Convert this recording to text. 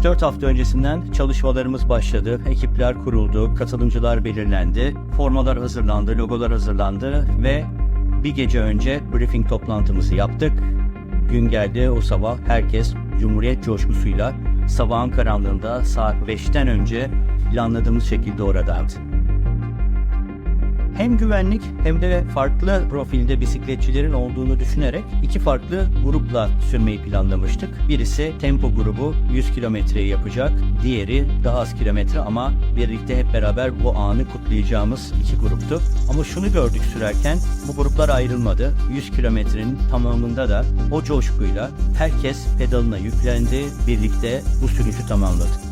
3-4 hafta öncesinden çalışmalarımız başladı. Ekipler kuruldu, katılımcılar belirlendi, formalar hazırlandı, logolar hazırlandı ve bir gece önce briefing toplantımızı yaptık. Gün geldi o sabah herkes Cumhuriyet coşkusuyla sabahın karanlığında saat 5'ten önce planladığımız şekilde oradaydı. Hem güvenlik hem de farklı profilde bisikletçilerin olduğunu düşünerek iki farklı grupla sürmeyi planlamıştık. Birisi tempo grubu 100 kilometreyi yapacak. Diğeri daha az kilometre ama birlikte hep beraber bu anı kutlayacağımız iki gruptu. Ama şunu gördük sürerken bu gruplar ayrılmadı. 100 kilometrenin tamamında da o coşkuyla herkes pedalına yüklendi. Birlikte bu sürüşü tamamladık.